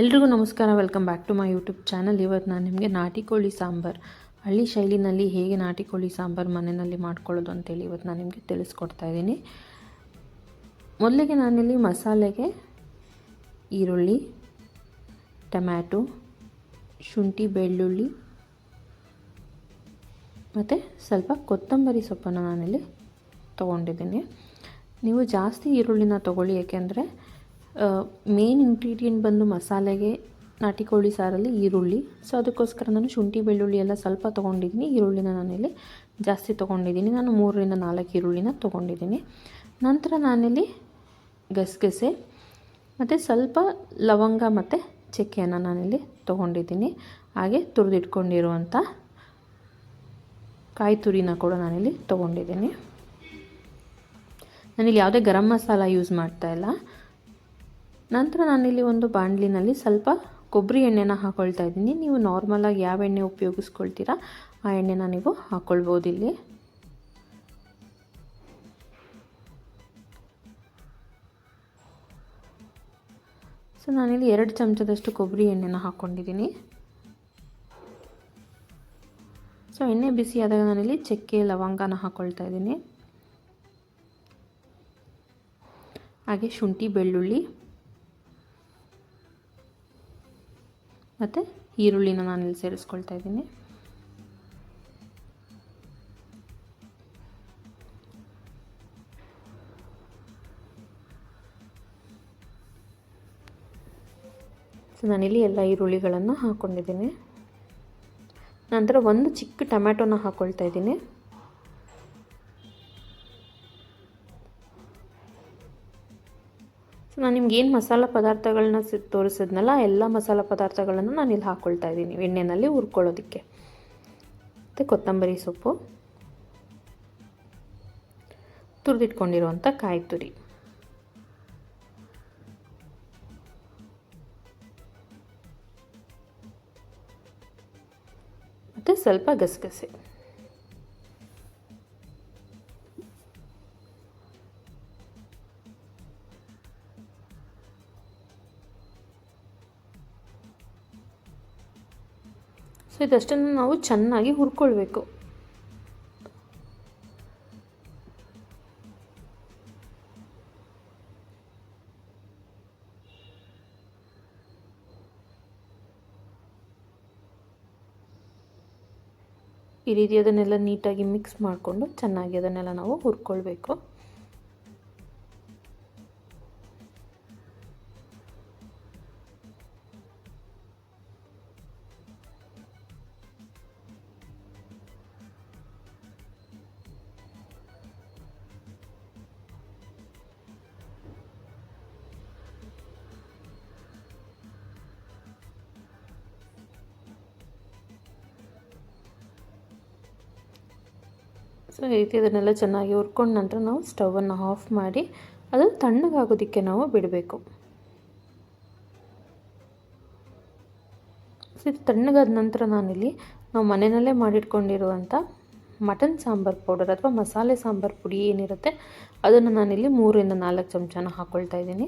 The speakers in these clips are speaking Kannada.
ಎಲ್ರಿಗೂ ನಮಸ್ಕಾರ welcome back to my YouTube channel ಇವತ್ತು ನಾನು ನಿಮಗೆ ನಾಟಿ ಕೋಳಿ ಸಾಂಬಾರು, ಹಳ್ಳಿ ಶೈಲಿನಲ್ಲಿ ಹೇಗೆ ನಾಟಿ ಕೋಳಿ ಸಾಂಬಾರು ಮನೆಯಲ್ಲಿ ಮಾಡ್ಕೊಳ್ಳೋದು ಅಂತೇಳಿ ಇವತ್ತು ನಾನು ನಿಮಗೆ ತಿಳಿಸ್ಕೊಡ್ತಾ ಇದ್ದೀನಿ. ಮೊದಲಿಗೆ ನಾನಿಲ್ಲಿ ಮಸಾಲೆಗೆ ಈರುಳ್ಳಿ, ಟೊಮ್ಯಾಟೊ, ಶುಂಠಿ, ಬೆಳ್ಳುಳ್ಳಿ, ಮತ್ತು ಸ್ವಲ್ಪ ಕೊತ್ತಂಬರಿ ಸೊಪ್ಪನ್ನು ನಾನಿಲ್ಲಿ ತೊಗೊಂಡಿದ್ದೀನಿ. ನೀವು ಜಾಸ್ತಿ ಈರುಳ್ಳಿನ ತೊಗೊಳ್ಳಿ ಏಕೆಂದರೆ ಮೇನ್ ಇಂಗ್ರೀಡಿಯೆಂಟ್ ಬಂದು ಮಸಾಲೆಗೆ ನಾಟಿ ಕೋಳಿ ಸಾರಲ್ಲಿ ಈರುಳ್ಳಿ. ಸೊ ಅದಕ್ಕೋಸ್ಕರ ನಾನು ಶುಂಠಿ, ಬೆಳ್ಳುಳ್ಳಿ ಎಲ್ಲ ಸ್ವಲ್ಪ ತೊಗೊಂಡಿದ್ದೀನಿ. ಈರುಳ್ಳಿನ ನಾನಿಲ್ಲಿ ಜಾಸ್ತಿ ತೊಗೊಂಡಿದ್ದೀನಿ. ನಾನು ಮೂರರಿಂದ ನಾಲ್ಕು ಈರುಳ್ಳಿನ ತೊಗೊಂಡಿದ್ದೀನಿ. ನಂತರ ನಾನಿಲ್ಲಿ ಗಸಗಸೆ ಮತ್ತು ಸ್ವಲ್ಪ ಲವಂಗ ಮತ್ತು ಚಕ್ಕೆಯನ್ನು ನಾನಿಲ್ಲಿ ತೊಗೊಂಡಿದ್ದೀನಿ. ಹಾಗೆ ತುರಿದಿಟ್ಕೊಂಡಿರುವಂಥ ಕಾಯಿ ತುರಿನ ಕೂಡ ನಾನಿಲ್ಲಿ ತೊಗೊಂಡಿದ್ದೀನಿ. ನಾನಿಲ್ಲಿ ಯಾವುದೇ ಗರಂ ಮಸಾಲ ಯೂಸ್ ಮಾಡ್ತಾ ಇಲ್ಲ. ನಂತರ ನಾನಿಲ್ಲಿ ಒಂದು ಬಾಂಡ್ಲಿನಲ್ಲಿ ಸ್ವಲ್ಪ ಕೊಬ್ಬರಿ ಎಣ್ಣೆನ ಹಾಕ್ಕೊಳ್ತಾ ಇದ್ದೀನಿ. ನೀವು ನಾರ್ಮಲಾಗಿ ಯಾವ ಎಣ್ಣೆ ಉಪಯೋಗಿಸ್ಕೊಳ್ತೀರಾ ಆ ಎಣ್ಣೆನ ನೀವು ಹಾಕ್ಕೊಳ್ಬೋದು ಇಲ್ಲಿ. ಸೊ, ನಾನಿಲ್ಲಿ ಎರಡು ಚಮಚದಷ್ಟು ಕೊಬ್ಬರಿ ಎಣ್ಣೆನ ಹಾಕ್ಕೊಂಡಿದ್ದೀನಿ ಸೊ, ಎಣ್ಣೆ ಬಿಸಿ ಆದಾಗ ನಾನಿಲ್ಲಿ ಚಕ್ಕೆ, ಲವಂಗನ ಹಾಕ್ಕೊಳ್ತಾ ಇದ್ದೀನಿ. ಹಾಗೆ ಶುಂಠಿ, ಬೆಳ್ಳುಳ್ಳಿ ಮತ್ತು ಈರುಳ್ಳಿನ ನಾನಿಲ್ಲಿ ಸೇರಿಸ್ಕೊಳ್ತಾ ಇದ್ದೀನಿ. ಸೊ ನಾನಿಲ್ಲಿ ಎಲ್ಲ ಈರುಳ್ಳಿಗಳನ್ನು ಹಾಕ್ಕೊಂಡಿದ್ದೀನಿ ನಂತರ ಒಂದು ಚಿಕ್ಕ ಟೊಮ್ಯಾಟೊನ ಹಾಕ್ಕೊಳ್ತಾ ಇದ್ದೀನಿ. ನಾನು ನಿಮ್ಗೆ ಏನು ಮಸಾಲ ಪದಾರ್ಥಗಳನ್ನ ತೋರಿಸಿದ್ನಲ್ಲ, ಎಲ್ಲ ಮಸಾಲ ಪದಾರ್ಥಗಳನ್ನು ನಾನು ಇಲ್ಲಿ ಹಾಕ್ಕೊಳ್ತಾ ಇದ್ದೀನಿ. ಎಣ್ಣೆಯಲ್ಲಿ ಹುರ್ಕೊಳ್ಳೋದಕ್ಕೆ. ಮತ್ತು ಕೊತ್ತಂಬರಿ ಸೊಪ್ಪು. ತುರಿದಿಟ್ಕೊಂಡಿರುವಂಥ ಕಾಯಿ ತುರಿ. ಮತ್ತು ಸ್ವಲ್ಪ ಗಸಗಸೆ. ಸೊ ಇದಷ್ಟನ್ನು ನಾವು ಚೆನ್ನಾಗಿ ಹುರ್ಕೊಳ್ಬೇಕು. ಈ ರೀತಿ ಅದನ್ನೆಲ್ಲ ನೀಟಾಗಿ ಮಿಕ್ಸ್ ಮಾಡಿಕೊಂಡು ಚೆನ್ನಾಗಿ ಅದನ್ನೆಲ್ಲ ನಾವು ಹುರ್ಕೊಳ್ಬೇಕು. ಸೊ ಈ ರೀತಿ ಅದನ್ನೆಲ್ಲ ಚೆನ್ನಾಗಿ ಹುರ್ಕೊಂಡ ನಂತರ ನಾವು ಸ್ಟವನ್ನು ಆಫ್ ಮಾಡಿ ಅದು ತಣ್ಣಗಾಗೋದಕ್ಕೆ ನಾವು ಬಿಡಬೇಕು. ಸೊ ಇದು ತಣ್ಣಗಾದ ನಂತರ ನಾನಿಲ್ಲಿ ನಾವು ಮನೆಯಲ್ಲೇ ಮಾಡಿಟ್ಕೊಂಡಿರುವಂಥ ಮಟನ್ ಸಾಂಬಾರು ಪೌಡರ್ ಅಥವಾ ಮಸಾಲೆ ಸಾಂಬಾರು ಪುಡಿ ಏನಿರುತ್ತೆ ಅದನ್ನು ನಾನಿಲ್ಲಿ ಮೂರರಿಂದ ನಾಲ್ಕು ಚಮಚನ ಹಾಕ್ಕೊಳ್ತಾ ಇದ್ದೀನಿ.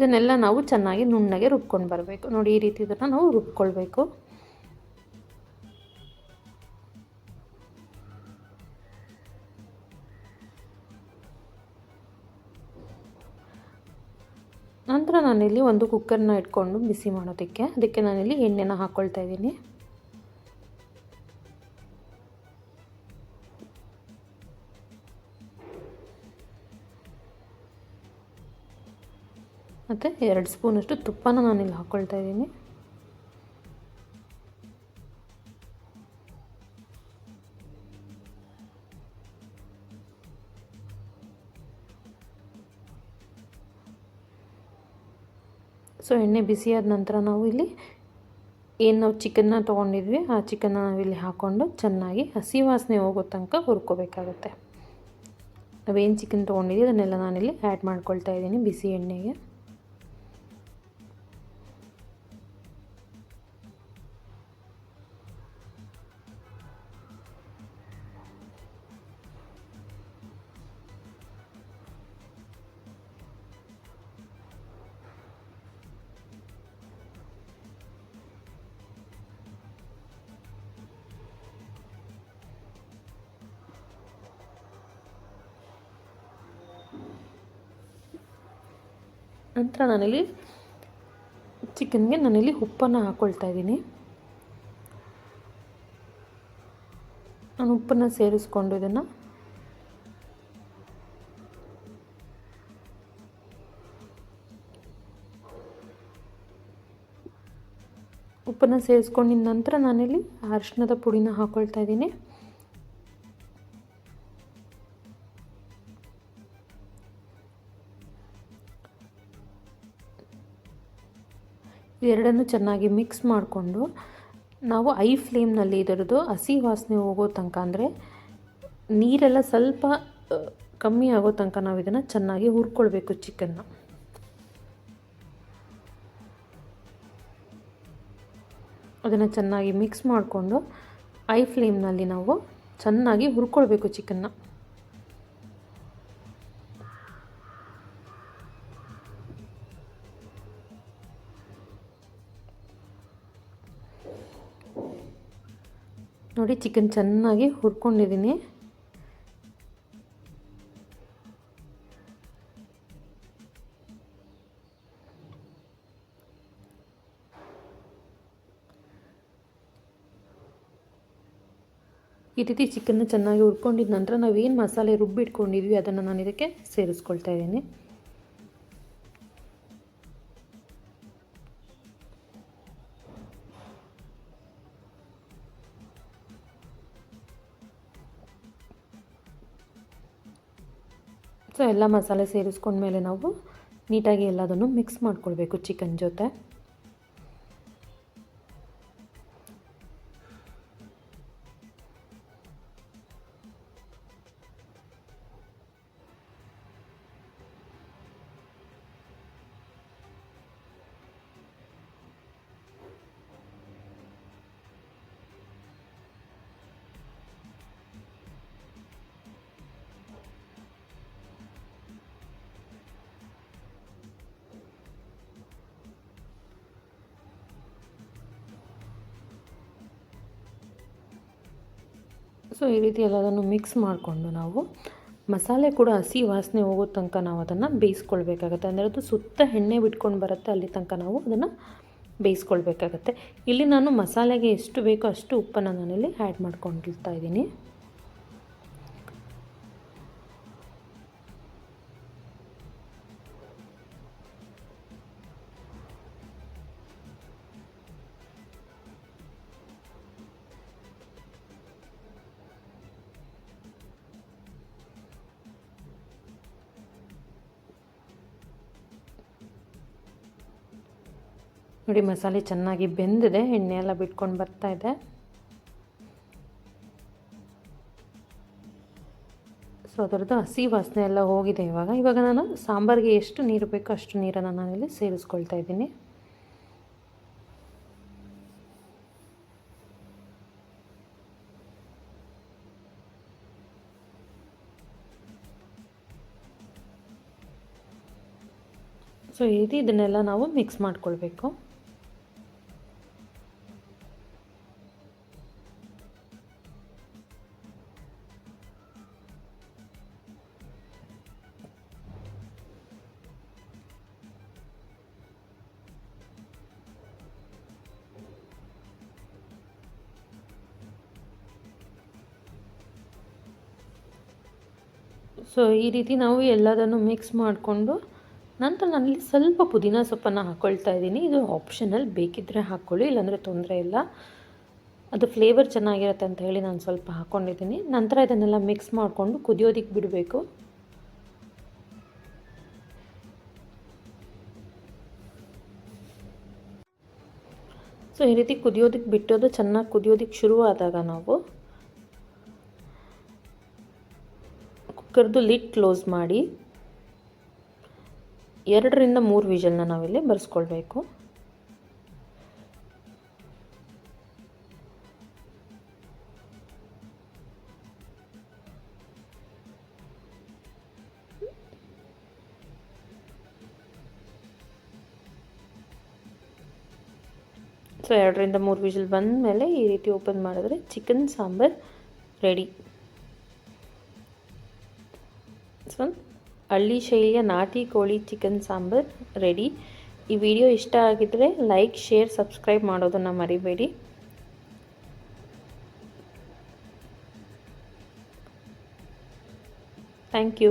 ಇದನ್ನೆಲ್ಲ ನಾವು ಚೆನ್ನಾಗಿ ನುಣ್ಣಗೆ ರುಬ್ಕೊಂಡು ಬರಬೇಕು. ನೋಡಿ, ಈ ರೀತಿ ಇದನ್ನು ನಾವು ರುಬ್ಕೊಳ್ಬೇಕು. ನಂತರ ನಾನಿಲ್ಲಿ ಒಂದು ಕುಕ್ಕರ್ನ ಇಟ್ಕೊಂಡು ಬಿಸಿ ಮಾಡೋದಕ್ಕೆ. ಅದಕ್ಕೆ ನಾನಿಲ್ಲಿ ಎಣ್ಣೆನ ಹಾಕ್ಕೊಳ್ತಾ ಇದ್ದೀನಿ. ಮತ್ತು ಎರಡು ಸ್ಪೂನಷ್ಟು ತುಪ್ಪನ ನಾನಿಲ್ಲಿ ಹಾಕ್ಕೊಳ್ತಾ ಇದ್ದೀನಿ. ಸೊ ಎಣ್ಣೆ ಬಿಸಿಯಾದ ನಂತರ ನಾವು ಇಲ್ಲಿ ಏನು ನಾವು ಚಿಕನ್ನ ತೊಗೊಂಡಿದ್ವಿ, ಆ ಚಿಕನ್ನ ನಾವಿಲ್ಲಿ ಹಾಕ್ಕೊಂಡು ಚೆನ್ನಾಗಿ ಹಸಿ ವಾಸನೆ ಹೋಗೋ ತನಕ ಹುರ್ಕೋಬೇಕಾಗುತ್ತೆ. ನಾವೇನು ಚಿಕನ್ ತೊಗೊಂಡಿದ್ವಿ, ಅದನ್ನೆಲ್ಲ ನಾನಿಲ್ಲಿ ಆ್ಯಡ್ ಮಾಡ್ಕೊಳ್ತಾ ಇದ್ದೀನಿ ಬಿಸಿ ಎಣ್ಣೆಗೆ. ನಂತರ ನಾನಿಲ್ಲಿ ಚಿಕನ್ಗೆ ನಾನಿಲ್ಲಿ ಉಪ್ಪನ್ನು ಹಾಕ್ಕೊಳ್ತಾ ಇದ್ದೀನಿ. ನಾನು ಉಪ್ಪನ್ನು ಸೇರಿಸ್ಕೊಂಡು ಇದನ್ನು ಉಪ್ಪನ್ನು ಸೇರಿಸ್ಕೊಂಡಿದ ನಂತರ ನಾನಿಲ್ಲಿ ಅರಿಶಿಣದ ಪುಡಿನ ಹಾಕ್ಕೊಳ್ತಾ ಇದ್ದೀನಿ. ಎರಡನ್ನು ಚೆನ್ನಾಗಿ ಮಿಕ್ಸ್ ಮಾಡಿಕೊಂಡು ನಾವು ಐ ಫ್ಲೇಮ್ನಲ್ಲಿ ಇದರದು ಹಸಿ ವಾಸನೆ ಹೋಗೋ ತನಕ ಅಂದರೆ ನೀರೆಲ್ಲ ಸ್ವಲ್ಪ ಕಮ್ಮಿ ಆಗೋ ತನಕ ನಾವು ಇದನ್ನು ಚೆನ್ನಾಗಿ ಹುರ್ಕೊಳ್ಬೇಕು ಚಿಕನ್ನ ಅದನ್ನು ಚೆನ್ನಾಗಿ ಮಿಕ್ಸ್ ಮಾಡಿಕೊಂಡು ಐ ಫ್ಲೇಮ್ನಲ್ಲಿ ನಾವು ಚೆನ್ನಾಗಿ ಹುರ್ಕೊಳ್ಬೇಕು ಚಿಕನ್ನ ನೋಡಿ ಚಿಕನ್ ಚೆನ್ನಾಗಿ ಹುರ್ಕೊಂಡಿದ್ದೀನಿ. ಈ ರೀತಿ ಚಿಕನ್ನ ಚೆನ್ನಾಗಿ ಹುರ್ಕೊಂಡಿದ ನಂತರ ನಾವೇನು ಮಸಾಲೆ ರುಬ್ಬಿಟ್ಕೊಂಡಿದ್ವಿ, ಅದನ್ನು ನಾನು ಇದಕ್ಕೆ ಸೇರಿಸ್ಕೊಳ್ತಾ ಇದ್ದೀನಿ. ಸೊ ಎಲ್ಲ ಮಸಾಲೆ ಸೇರಿಸ್ಕೊಂಡ್ಮೇಲೆ ನಾವು ನೀಟಾಗಿ ಎಲ್ಲದನ್ನು ಮಿಕ್ಸ್ ಮಾಡ್ಕೊಳ್ಬೇಕು ಚಿಕನ್ ಜೊತೆ. ಸೊ ಈ ರೀತಿ ಎಲ್ಲದನ್ನು ಮಿಕ್ಸ್ ಮಾಡಿಕೊಂಡು ನಾವು ಮಸಾಲೆ ಕೂಡ ಹಸಿ ವಾಸನೆ ಹೋಗೋ ತನಕ ನಾವು ಅದನ್ನು ಬೇಯಿಸ್ಕೊಳ್ಬೇಕಾಗತ್ತೆ. ಅಂದರೆ ಅದು ಸುತ್ತ ಎಣ್ಣೆ ಬಿಟ್ಕೊಂಡು ಬರುತ್ತೆ, ಅಲ್ಲಿ ತನಕ ನಾವು ಅದನ್ನು ಬೇಯಿಸ್ಕೊಳ್ಬೇಕಾಗತ್ತೆ. ಇಲ್ಲಿ ನಾನು ಮಸಾಲೆಗೆ ಎಷ್ಟು ಬೇಕೋ ಅಷ್ಟು ಉಪ್ಪನ್ನು ನಾನಿಲ್ಲಿ ಆ್ಯಡ್ ಮಾಡ್ಕೊಂಡಿರ್ತಾ ಇದ್ದೀನಿ. ನೋಡಿ ಮಸಾಲೆ ಚೆನ್ನಾಗಿ ಬೆಂದಿದೆ ಎಣ್ಣೆ ಎಲ್ಲ ಬಿಟ್ಕೊಂಡು ಬರ್ತಾ ಇದೆ. ಸೊ ಅದರದ್ದು ಹಸಿ ವಾಸನೆ ಎಲ್ಲ ಹೋಗಿದೆ ಇವಾಗ. ಇವಾಗ ನಾನು ಸಾಂಬಾರಿಗೆ ಎಷ್ಟು ನೀರು ಬೇಕೋ ಅಷ್ಟು ನೀರನ್ನು ನಾನಿಲ್ಲಿ ಸೇರಿಸ್ಕೊಳ್ತಾ ಇದ್ದೀನಿ. ಸೊ ರೀತಿ ಇದನ್ನೆಲ್ಲ ನಾವು ಮಿಕ್ಸ್ ಮಾಡ್ಕೊಳ್ಬೇಕು. ಸೊ ಈ ರೀತಿ ನಾವು ಎಲ್ಲದನ್ನು ಮಿಕ್ಸ್ ಮಾಡಿಕೊಂಡು ನಂತರ ನಾನಿಲ್ಲಿ ಸ್ವಲ್ಪ ಪುದೀನ ಸೊಪ್ಪನ್ನು ಹಾಕ್ಕೊಳ್ತಾ ಇದ್ದೀನಿ. ಇದು ಆಪ್ಷನಲ್ ಬೇಕಿದ್ದರೆ ಹಾಕ್ಕೊಳ್ಳಿ, ಇಲ್ಲಾಂದರೆ ತೊಂದರೆ ಇಲ್ಲ. ಅದು ಫ್ಲೇವರ್ ಚೆನ್ನಾಗಿರುತ್ತೆ ಅಂತ ಹೇಳಿ ನಾನು ಸ್ವಲ್ಪ ಹಾಕ್ಕೊಂಡಿದ್ದೀನಿ ನಂತರ ಇದನ್ನೆಲ್ಲ ಮಿಕ್ಸ್ ಮಾಡಿಕೊಂಡು ಕುದಿಯೋದಕ್ಕೆ ಬಿಡಬೇಕು. ಸೊ ಈ ರೀತಿ ಕುದಿಯೋದಕ್ಕೆ ಬಿಟ್ಟೋದು ಚೆನ್ನಾಗಿ ಕುದಿಯೋದಕ್ಕೆ ಶುರುವಾದಾಗ ನಾವು ಕುಕ್ಕರ್ದು ಲಿಡ್ ಕ್ಲೋಸ್ ಮಾಡಿ ಎರಡರಿಂದ ಮೂರು ವಿಜಲ್ನ ನಾವಿಲ್ಲಿ ಬರೆಸ್ಕೊಳ್ಬೇಕು. ಸೊ ಎರಡರಿಂದ ಮೂರು ವಿಜಲ್ ಬಂದ ಮೇಲೆ ಈ ರೀತಿ ಓಪನ್ ಮಾಡಿದ್ರೆ ಚಿಕನ್ ಸಾಂಬಾರ್ ರೆಡಿ. ಸೊ ಹಳ್ಳಿ ಶೈಲಿಯ ನಾಟಿ ಕೋಳಿ ಚಿಕನ್ ಸಾಂಬಾರ್ ರೆಡಿ ಈ ವಿಡಿಯೋ ಇಷ್ಟ ಆಗಿದ್ದರೆ ಲೈಕ್ ಶೇರ್ ಸಬ್ಸ್ಕ್ರೈಬ್ ಮಾಡೋದನ್ನು ಮರಿಬೇಡಿ. Thank you